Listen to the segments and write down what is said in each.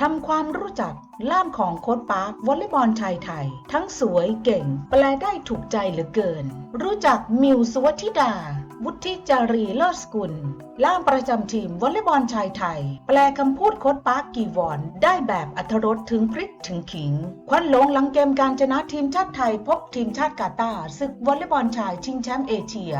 ทำความรู้จักล่ามของโค้ดปาร์ควอลเลย์บอลชายไทย ทั้งสวยเก่ง แปลได้ถูกใจเหลือเกิน รู้จักมิวสุวธิดา วุฒิจารีเลิศสกุลล่ามประจำทีมวอลเลย์บอลชายไทย แปลคำพูดโค้ดปาร์กกีวอน ได้แบบอัธรสถึงพริกถึงขิง ควันหลงหลังเกมการชนะทีมชาติไทย พบทีมชาติกาตาร์ศึกวอลเลย์บอลชายชิงแชมป์เอเชีย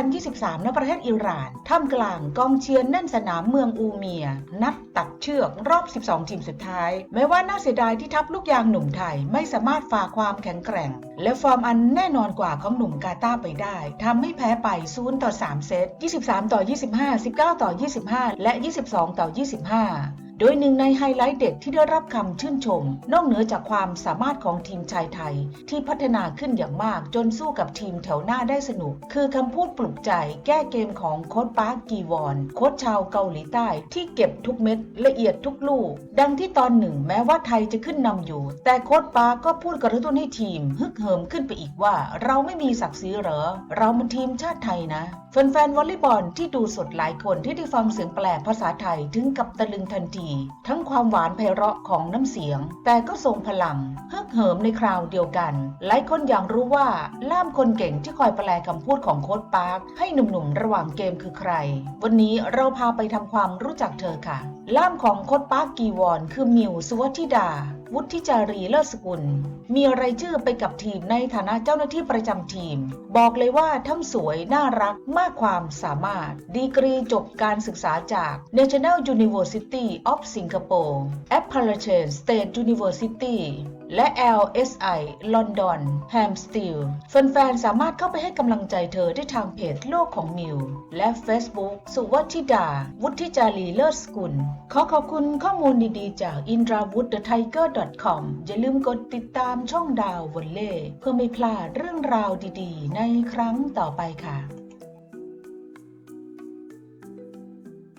2023 ณ ประเทศอิหร่าน ท่ามกลางกองเชียร์แน่นสนามเมืองอูเมีย นัดตัดเชือกรอบ 12 ทีมสุดท้าย แม้ว่าน่าเสียดายที่ทัพลูกยางหนุ่มไทยไม่สามารถฝ่าความแข็งแกร่ง และฟอร์มอันแน่นอนกว่าของหนุ่มกาตาร์ไปได้ทำให้แพ้ไป0ต่อ3เซต23 ต่อ 25 19 ต่อ 25 และ 22 ต่อ 25 โดยหนึ่งในไฮไลท์เด็ดที่ได้รับคำชื่นชม นอกเหนือจากความสามารถของทีมชายไทย ที่พัฒนาขึ้นอย่างมากจนสู้กับทีมแถวหน้าได้สนุก คือคำพูดปลุกใจแก้เกมของโค้ชปาร์คกีวอนโค้ชชาวเกาหลีใต้ที่เก็บทุกเม็ดละเอียดทุกลูก ดังที่ตอนหนึ่งแม้ว่าไทยจะขึ้นนำอยู่ แต่โค้ชปาร์คก็พูดกระตุ้นให้ทีม ฮึกเหิมขึ้นไปอีกว่า เราไม่มีศักดิ์ศรีเหรอเรามันทีมชาติไทยนะแฟนๆวอลเลย์บอลที่ดูสดหลายคนที่ได้ฟังเสียงแปลภาษาไทยถึงกับตะลึงทันทีทั้งความหวานไพเราะของน้ำเสียง แต่ก็ทรงพลังฮึกเหิมในคราวเดียวกัน หลายคนอยากรู้ว่าล่ามคนเก่งที่คอยแปลคำพูดของโค้ดปาร์คให้หนุ่มๆระหว่างเกมคือใคร วันนี้เราพาไปทำความรู้จักเธอค่ะ ล่ามของโค้ดปาร์คกีวอนคือมิวสุวัธิดาวุฒิจารีเลิศสกุล มีรายชื่อไปกับทีมในฐานะเจ้าหน้าที่ประจำทีม บอกเลยว่าทั้งสวยน่ารักมากความสามารถ ดีกรีจบการศึกษาจาก National University of Singapore Appalachian State University และ LSI London Hampstead แฟนๆ สามารถเข้าไปให้กำลังใจเธอได้ทางเพจโลกของมิว และ Facebook สุวัธิดา วุฒิจารีเลิศสกุล ขอขอบคุณข้อมูลดีๆ จาก indrawoodthetiger.com อย่าลืมกดติดตามช่องดาววอลเล่เพื่อไม่พลาดเรื่องราวดีๆ ในครั้งต่อไปค่ะ